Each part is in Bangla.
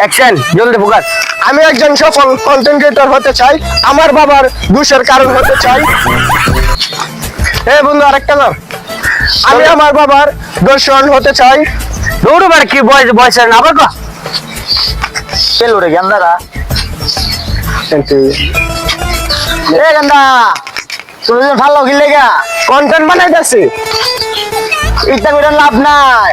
অ্যাকশন জলদি ফোকাস আমি একজন সফল কন্টেন্ট ক্রিয়েটর হতে চাই আমার বাবার দুষের কারণ হতে চাই। এ বন্ধু আরেকটা কর আমি আমার বাবার দর্শন হতে চাই। দৌড়ো বার কি বয়স বয়স না আবার কো পেল রে গন্দারা এ গন্দা তুমি ভালো গিলে গা। কন্টেন্ট বানাইতেছি। ইটা করে লাভ নাই।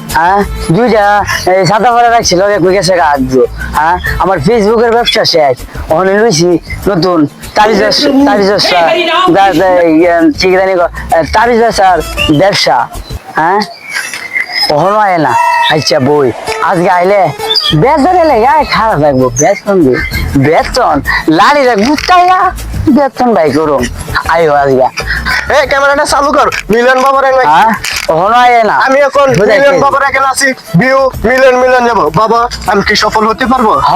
হ্যাঁ? দুইটা এই সাদা ভরা রাখছিল কই গেছে হ্যাঁ? আমার ফেসবুকের ব্যবসা শেষ। ওখানে লইছি নতুন তারিজাস তারিজাস ঠিক জানি তারিজাস আর ব্যবসা। হ্যাঁ? আয় না। আচ্ছা বই। আজকে আইলে বেতন খারাপ লাগবো। বেতন দি। বেতন? লাড়ি রাখব বেতন ভাই করুম আইও আজকে। এ ক্যামেরাটা চালু কর। মিলন বাবার হ্যাঁ? কখনো আয় না। আমি এখন মিলন বাবার এখানে আছি ভিউ মিলন মিলন যাব। বাবা আমি কি সফল হতে পারব? হ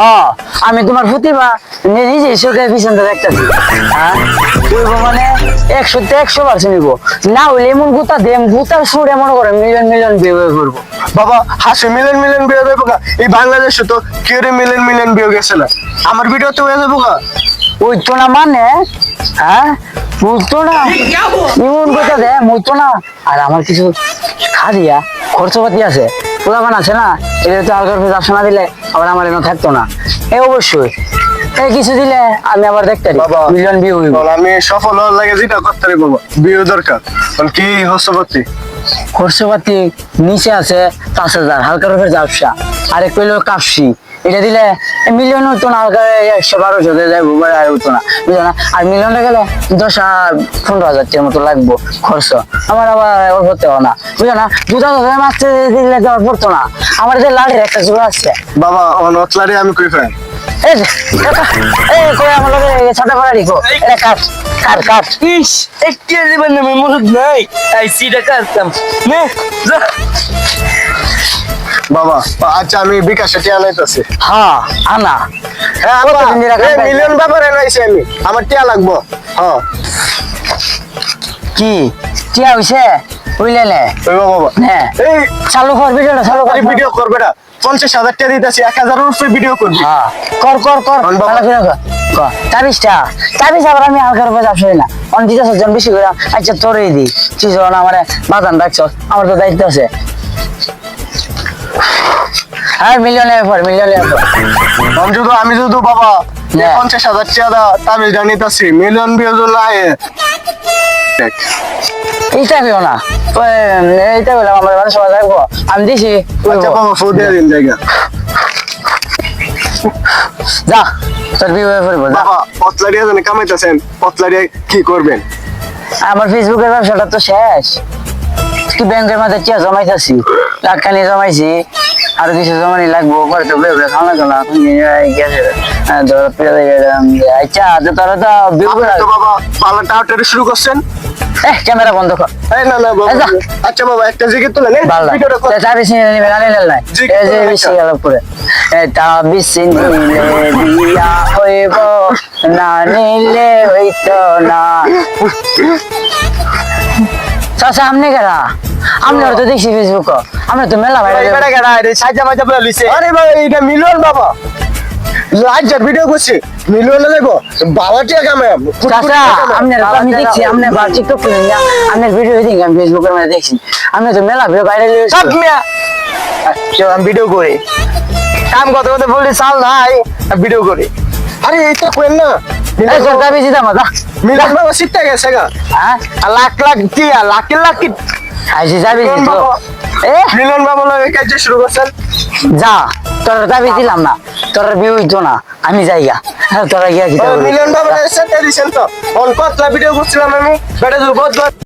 আমি তোমার প্রতিভা নিজে চোখে পিছন দেখতেছি। হ্যাঁ? মানে একশোতে একশো পার্সেন্ট নিবো। না এমন গুতা দেম গুতার সুরে মনে করে মিলিয়ন মিলিয়ন বিয়ে করব। বাবা হাসি মিলন মিলন বিয়ে দেবো এই বাংলাদেশে তো কেউ মিলন মিলন বিয়ে গেছে না। আমার ভিডিও তো হয়ে যাব গা। বুঝতো না মানে হ্যাঁ? বুঝতো না? এমন কথা না? আর আমার কিছু খা দিয়া খরচপাতি আছে। পুরামান আছে না? এটা তো ফেস দিলে আবার আমার এনে থাকতো না। এ অবশ্যই। এই কিছু দিলে আমি আবার দেখতে মিলিয়ন ভিউ হইব। আমি সফল হওয়ার লাগে যেটা করতে পারি বাবা বিয়ে দরকার। বল, কি হস্তপতি খরচপাতি নিচে আছে পাঁচ হাজার হালকা রূপের ব্যবসা। আর এক পেল কাপসি। এটা দিলে মিলিয়ন হতো না হালকা একশো বারোশো যাইবো আর হতো না বুঝলো না? আর মিলিয়নটা গেলে দশ আর পনেরো হাজার টাকার মতো লাগবো খরচ। আমার আবার ওর হতে না বুঝলো না? দুটা হাজার মাছ দিলে তো পড়তো না। আমার যে লাড়ির একটা জোড়া আছে। বাবা অনতলারে আমি কই ফেন এই কই আমার লগে ছাতা ফাড়া দিকো এটা কাট কাট কাট। ইস একটা জীবন নামে মরদ নাই। আই সিটা কাটতাম নে যা। বাবা আচ্ছা আমি বিকাশে টিয়া হ্যাঁ আনা। হ্যাঁ? মিলিয়ন আমি। আমার টিয়া লাগবো। হ্যাঁ। কি? টিয়া হইছে? বুঝলে ওই বাবা নে। এই চালু কর ভিডিওটা চালু কর। খালি ভিডিও করবে না পঞ্চাশ হাজার টাকা দিতেছি এক ভিডিও করবি। কর কর কর। করে কর। কর। তাবিজটা তাবিজ আবার আমি না। অন দিতে জন বেশি করে আচ্ছা তোরই দি। তুই যখন আমার বাজান আমার তো দায়িত্ব আছে। হ্যাঁ মিলিয়নের পর মিলিয়নের পর আমি শুধু আমি শুধু বাবা হ্যাঁ। পঞ্চাশ হাজার টাকা তামিল জানিতেছি মিলিয়ন ভিউ না এইটা কেউ না। এইটা বললাম আমার বাড়ির সবাই রাখব আমি দিছি। আচ্ছা বাবা ফু দিয়ে দিন জায়গা। যা তোর করব যা। বাবা পতলারিয়া জানে কামাইতেছেন পতলারিয়া কি করবেন? আমার ফেসবুকের ব্যবসাটা তো শেষ। কি ব্যাংকের মাঝে চেয়ে জমাইতেছি? লাখখানি জমাইছি আরও কিছু জমানি লাগবো পরে তো বেবে খাওয়া তো না গেছে হ্যাঁ, গেলাম। আচ্ছা তো তোরা তো বাবা পালা টাউটারে শুরু করছেন। ক্যামেরা বন্ধ কর। এই না না বাবা। আচ্ছা বাবা একটা ভিডিওটা কর। চিনে নিবে না এই যে আচ্ছা। বেশি গেল পরে এটা বেশি নিলে বিয়া হইব না নিলে হইতো না। চাচা আপনি কেনা আমরা তো দেখছি ফেসবুক আমরা তো মেলা এই ভাইরাল বেটা কেডা? এটা সাইজা মাইজা বলে লইছে। আরে ভাই এটা মিলিয়ন বাবা। লাইজার ভিডিও করছে। মিলিয়নে যাইব বাবা টিয়া কামে চাচা আপনার আমি দেখছি আপনার বার টিকটক করে না আপনার ভিডিও দেখি আমি ফেসবুকের মধ্যে দেখছি। আপনি তো মেলা ভিডিও ভাইরাল সব মিয়া। চল আমি ভিডিও করি। কাম কত কত বললি চাল নাই ভিডিও করি। আরে এইটা কোয়েন না। সরকার বেশি দাম দা বাবা গেছে গা। হ্যাঁ? লাখ লাখ কি লাখ লাখ কি? আইসি যাবি মিলন এ? মিলন বাবা লাগে কাজ শুরু করছেন। যা তোর দাবি দিলাম না। তোর বিয়ে হইতো না। আমি যাইগা হ্যাঁ তোরা গিয়া কি মিলন বাবা এসে দিছেন তো। অন কতলা ভিডিও করছিলাম আমি। বেটা